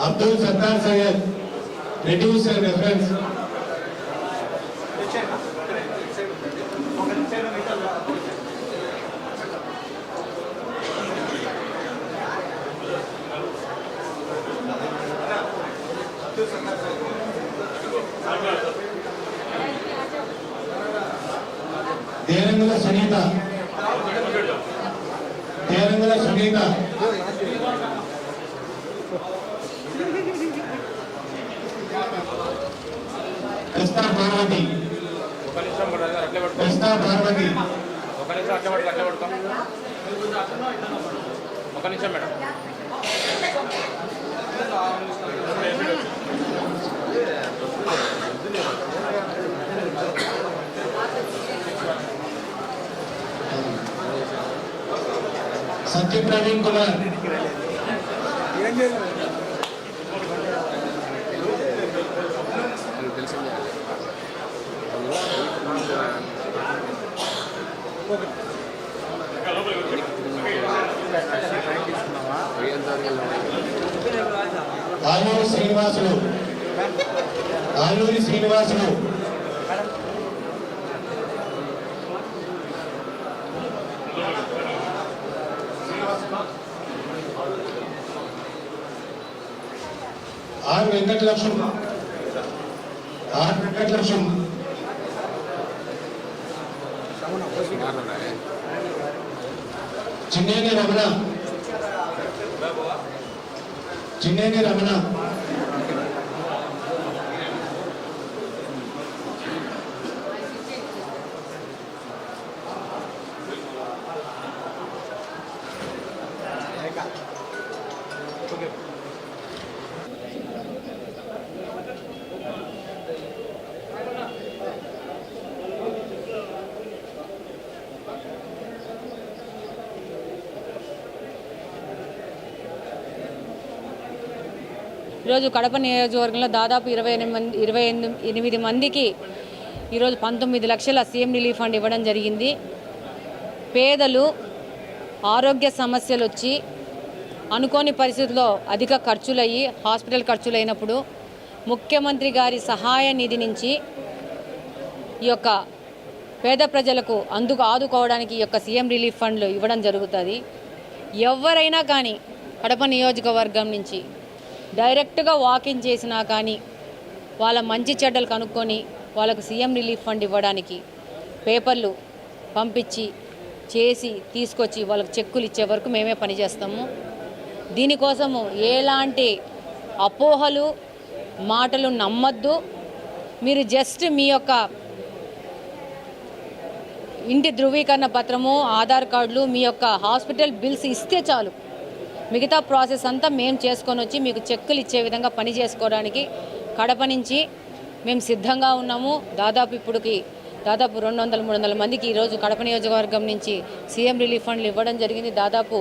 Abdul Sattar Sayed, reduce your reference. தேரங்கல Sunita தேரங்கல Sunita Krishna Parvati ఒక నిమిషం పడదు అట్లే పడుకో కృష్ణ పార్వతి ఒక నిమిషం అట్లే పడుకో అట్లే పడుకో ఒక నిమిషం madam Satya Praveen Kumar Aluri Srinivasulu. Aluri Srinivasulu. R Venkatalakshmi. R Venkatalakshmi. Chinneni Ramana. Chinneni Ramana. ఈరోజు కడప నియోజకవర్గంలో దాదాపు ఇరవై ఎనిమిది మంది ఇరవై ఎనిమిది ఎనిమిది మందికి ఈరోజు పంతొమ్మిది లక్షల సీఎం రిలీఫ్ ఫండ్ ఇవ్వడం జరిగింది. పేదలు ఆరోగ్య సమస్యలు వచ్చి అనుకోని పరిస్థితుల్లో అధిక ఖర్చులయ్యి హాస్పిటల్ ఖర్చులు అయినప్పుడు ముఖ్యమంత్రి గారి సహాయ నిధి నుంచి ఈ యొక్క పేద ప్రజలకు అందుకు ఆదుకోవడానికి ఈ యొక్క సీఎం రిలీఫ్ ఫండ్లు ఇవ్వడం జరుగుతుంది. ఎవరైనా కానీ కడప నియోజకవర్గం నుంచి డైరెక్ట్గా వాకింగ్ చేసినా కానీ వాళ్ళ మంచి చెడ్డలు కనుక్కొని వాళ్ళకు సీఎం రిలీఫ్ ఫండ్ ఇవ్వడానికి పేపర్లు పంపించి చేసి తీసుకొచ్చి వాళ్ళకి చెక్కులు ఇచ్చే వరకు మేమే పనిచేస్తాము దీనికోసము ఎలాంటి అపోహలు మాటలు నమ్మద్దు. మీరు జస్ట్ మీ యొక్క ఇంటి ధృవీకరణ పత్రము ఆధార్ కార్డులు మీ యొక్క హాస్పిటల్ బిల్స్ ఇస్తే చాలు. మిగతా ప్రాసెస్ అంతా మేము చేసుకొని వచ్చి మీకు చెక్కులు ఇచ్చే విధంగా పని చేసుకోవడానికి కడప నుంచి మేము సిద్ధంగా ఉన్నాము. దాదాపు ఇప్పుడుకి దాదాపు రెండు వందల మూడు వందల మందికి ఈరోజు కడప నియోజకవర్గం నుంచి సీఎం రిలీఫ్ ఫండ్లు ఇవ్వడం జరిగింది. దాదాపు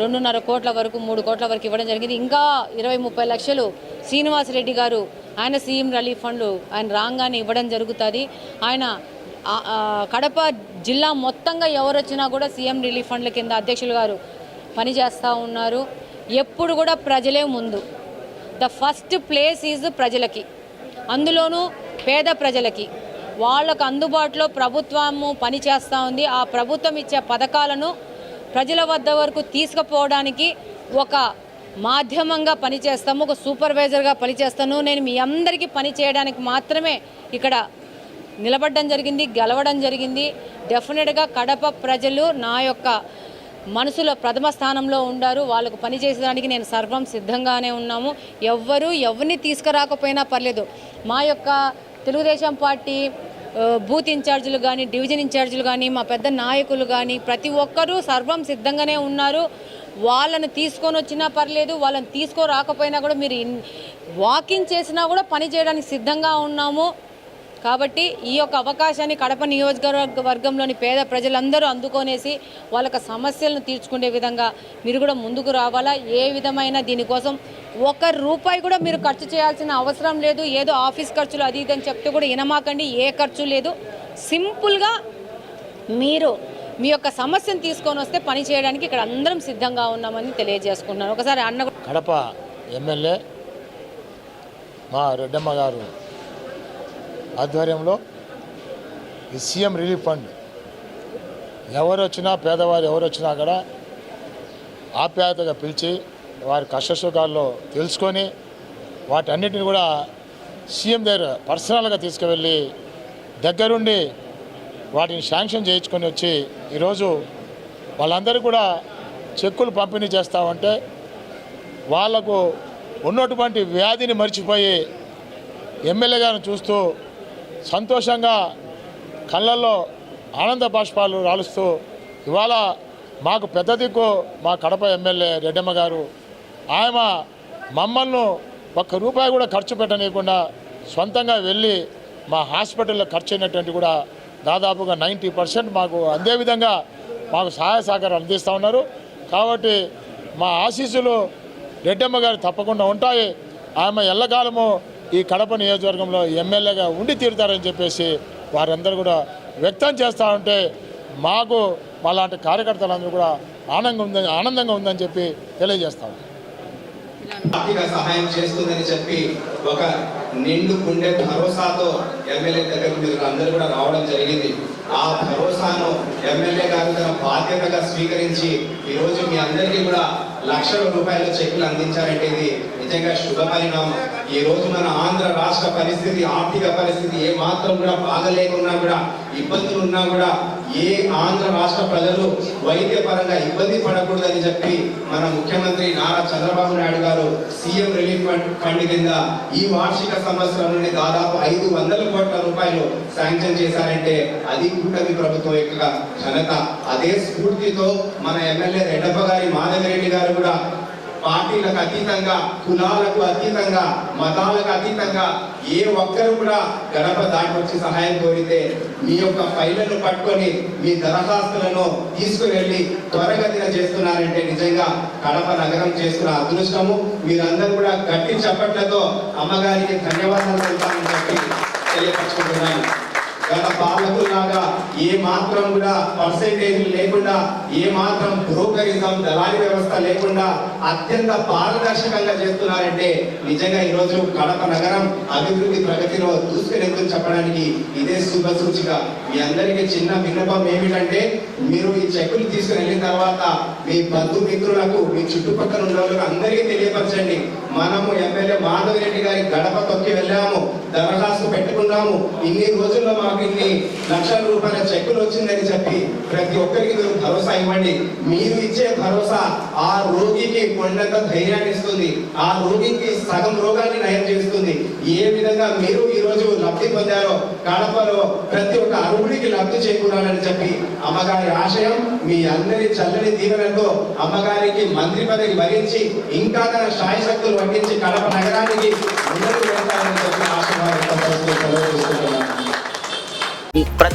రెండున్నర కోట్ల వరకు మూడు కోట్ల వరకు ఇవ్వడం జరిగింది. ఇంకా ఇరవై ముప్పై లక్షలు శ్రీనివాసరెడ్డి గారు ఆయన సీఎం రిలీఫ్ ఫండ్లు ఆయన రాగానే ఇవ్వడం జరుగుతుంది. ఆయన కడప జిల్లా మొత్తంగా ఎవరు వచ్చినా కూడా సీఎం రిలీఫ్ ఫండ్ల కింద అధ్యక్షులు గారు పనిచేస్తూ ఉన్నారు. ఎప్పుడు కూడా ప్రజలే ముందు. ద ఫస్ట్ ప్లేస్ ఈజ్ ప్రజలకి. అందులోనూ పేద ప్రజలకి. వాళ్ళకు అందుబాటులో ప్రభుత్వము పనిచేస్తూ ఉంది. ఆ ప్రభుత్వం ఇచ్చే పథకాలను ప్రజల వద్ద వరకు తీసుకుపోవడానికి ఒక మాధ్యమంగా పనిచేస్తాము. ఒక సూపర్వైజర్గా పనిచేస్తాను. నేను మీ అందరికీ పని చేయడానికి మాత్రమే ఇక్కడ నిలబడడం జరిగింది గెలవడం జరిగింది. డెఫినెట్గా కడప ప్రజలు నా యొక్క మనసులో ప్రథమ స్థానంలో ఉండారు. వాళ్ళకు పని చేసేదానికి నేను సర్వం సిద్ధంగానే ఉన్నాము. ఎవ్వరు ఎవరిని తీసుకురాకపోయినా పర్లేదు. మా యొక్క తెలుగుదేశం పార్టీ బూత్ ఇన్ఛార్జీలు కానీ డివిజన్ ఇన్ఛార్జీలు కానీ మా పెద్ద నాయకులు కానీ ప్రతి ఒక్కరూ సర్వం సిద్ధంగానే ఉన్నారు. వాళ్ళను తీసుకొని వచ్చినా పర్లేదు. వాళ్ళని తీసుకోరాకపోయినా కూడా మీరు వాకింగ్ చేసినా కూడా పని చేయడానికి సిద్ధంగా ఉన్నాము. కాబట్టి ఈ యొక్క అవకాశాన్ని కడప నియోజకవర్గ వర్గంలోని పేద ప్రజలందరూ అందుకొనేసి వాళ్ళ సమస్యలను తీర్చుకునే విధంగా మీరు కూడా ముందుకు రావాలా? ఏ విధమైన దీనికోసం ఒక్క రూపాయి కూడా మీరు ఖర్చు చేయాల్సిన అవసరం లేదు. ఏదో ఆఫీస్ ఖర్చులు అది ఇది అని చెప్తే కూడా వినమాకండి ఏ ఖర్చు లేదు. సింపుల్గా మీరు మీ యొక్క సమస్యను తీసుకొని వస్తే పని చేయడానికి ఇక్కడ అందరం సిద్ధంగా ఉన్నామని తెలియజేసుకుంటున్నాను. ఒకసారి అన్న కడప ఎమ్మెల్యే మా రెడ్డమ్మ గారు ఆధ్వర్యంలో ఈ సీఎం రిలీఫ్ ఫండ్. ఎవరు వచ్చినా పేదవారు ఎవరు వచ్చినా కూడా ఆప్యాయతగా పిలిచి వారి కష్టసుఖాల్లో తెలుసుకొని వాటన్నిటిని కూడా సీఎం దగ్గర పర్సనల్గా తీసుకువెళ్ళి దగ్గరుండి వాటిని శాంక్షన్ చేయించుకొని వచ్చి ఈరోజు వాళ్ళందరూ కూడా చెక్కులు పంపిణీ చేస్తామంటే వాళ్ళకు ఉన్నటువంటి వ్యాధిని మర్చిపోయి ఎమ్మెల్యే గారిని చూస్తూ సంతోషంగా కళ్ళల్లో ఆనంద బాష్పాలు రాలుస్తూ ఇవాళ మాకు పెద్ద దిక్కు మా కడప ఎమ్మెల్యే రెడ్డమ్మ గారు. ఆమె మమ్మల్ని ఒక్క రూపాయి కూడా ఖర్చు పెట్టనీయకుండా సొంతంగా వెళ్ళి మా హాస్పిటల్లో ఖర్చు అయినటువంటి కూడా దాదాపుగా నైంటీ పర్సెంట్ మాకు అందే విధంగా మాకు సహాయ సహకారాలు అందిస్తూ ఉన్నారు. కాబట్టి మా ఆశీస్సులు రెడ్డమ్మ గారు తప్పకుండా ఉంటాయి. ఆమె ఎల్లకాలము ఈ కడప నియోజకవర్గంలో ఎమ్మెల్యేగా ఉండి తీరుతారని చెప్పేసి వారందరూ కూడా వ్యక్తం చేస్తూ ఉంటే మాకు మాలాంటి కార్యకర్తలందరూ కూడా ఆనందంగా ఉందని ఆనందంగా ఉందని చెప్పి తెలియజేస్తాం ఆర్థిక సహాయం చేస్తుందని చెప్పి ఒక నిండు గుండె భరోసాతో ఎమ్మెల్యే దగ్గరకు మీరు అందరూ కూడా రావడం జరిగింది. ఆ భరోసాను ఎమ్మెల్యే గారు తన బాధ్యతగా స్వీకరించి ఈరోజు మీ అందరికీ కూడా లక్షల రూపాయల చెక్కులు అందించారంటే ఇది నిజంగా శుభపరిణామం. ఈ రోజు మన ఆంధ్ర రాష్ట్ర పరిస్థితి ఆర్థిక పరిస్థితి ఏ మాత్రం కూడా బాగలేకున్నా కూడా ఇబ్బందులు ఉన్నా కూడా ఏ ఆంధ్ర రాష్ట్ర ప్రజలు వైద్యపరంగా ఇబ్బంది పడకూడదని చెప్పి మన ముఖ్యమంత్రి నారా చంద్రబాబు నాయుడు గారు సీఎం రిలీఫ్ ఫండ్ ఫండ్ కింద ఈ వార్షిక సంవత్సరం నుండి దాదాపు ఐదు వందల కోట్ల రూపాయలు శాంక్షన్ చేశారంటే అది కూటమి ప్రభుత్వం యొక్క ఘనత. అదే స్ఫూర్తితో మన ఎమ్మెల్యే రెడ్డప్ప గారి మాధవిరెడ్డి గారు కూడా పార్టీలకు అతీతంగా కులాలకు అతీతంగా మతాలకు అతీతంగా ఏ ఒక్కరు కూడా గడప దాటి వచ్చి సహాయం కోరితే మీ యొక్క ఫైళ్ళను పట్టుకొని మీ దరఖాస్తులను తీసుకువెళ్ళి త్వరగతిన చేస్తున్నారంటే నిజంగా కడప నగరం చేస్తున్న అదృష్టము. మీరందరూ కూడా గట్టి చప్పట్లతో అమ్మగారికి ధన్యవాదాలు తెలుపాలని చెప్పి తెలియపరచుకుంటున్నాను. గత పాలకులాగా ఏ మాత్రం కూడా పర్సెంటేజ్ లేకుండా ఏ మాత్రం బ్రోకరిజం దళారీ వ్యవస్థ లేకుండా అత్యంత పారదర్శకంగా చేస్తున్నారంటే నిజంగా ఈ రోజు కడప నగరం అభివృద్ధి ప్రగతిలో దూసుకెళ్తుందని చెప్పడానికి ఇదే శుభ సూచిక. మీ అందరికీ చిన్న విన్నపం ఏమిటంటే మీరు ఈ చెక్కులు తీసుకుని వెళ్ళిన తర్వాత మీ బంధుమిత్రులకు మీ చుట్టుపక్కల ఉన్న వాళ్ళకు అందరికీ తెలియపరచండి. మనము ఎమ్మెల్యే మాధవిరెడ్డి గారి గడప తొక్కి వెళ్ళాము దరఖాస్తు పెట్టుకున్నాము. ఇన్ని రోజుల్లో మాకు ఇన్ని లక్షల రూపాయలు చెక్కులు వచ్చిందని చెప్పి ప్రతి ఒక్కరికి మీరు భరోసా ఇవ్వండి. మీరు ఇచ్చే భరోసా ఆ రోగికి కొండంత ధైర్యాన్ని ఇస్తుంది. ఆ రోగికి సగం రోగాన్ని నయం చేస్తుంది. ఏ విధంగా మీరు ఈ రోజు లబ్ధి పొందారో కడపలో ప్రతి ఒక్క అరువుడికి లబ్ధి చేకూరాలని చెప్పి అమ్మగారి ఆశయం మీ అందరి చల్లని దీవెనతో అమ్మగారికి మంత్రి పదవి భరించి ఇంకా తన శాయశక్తులు శక్తులు కడప నగరానికి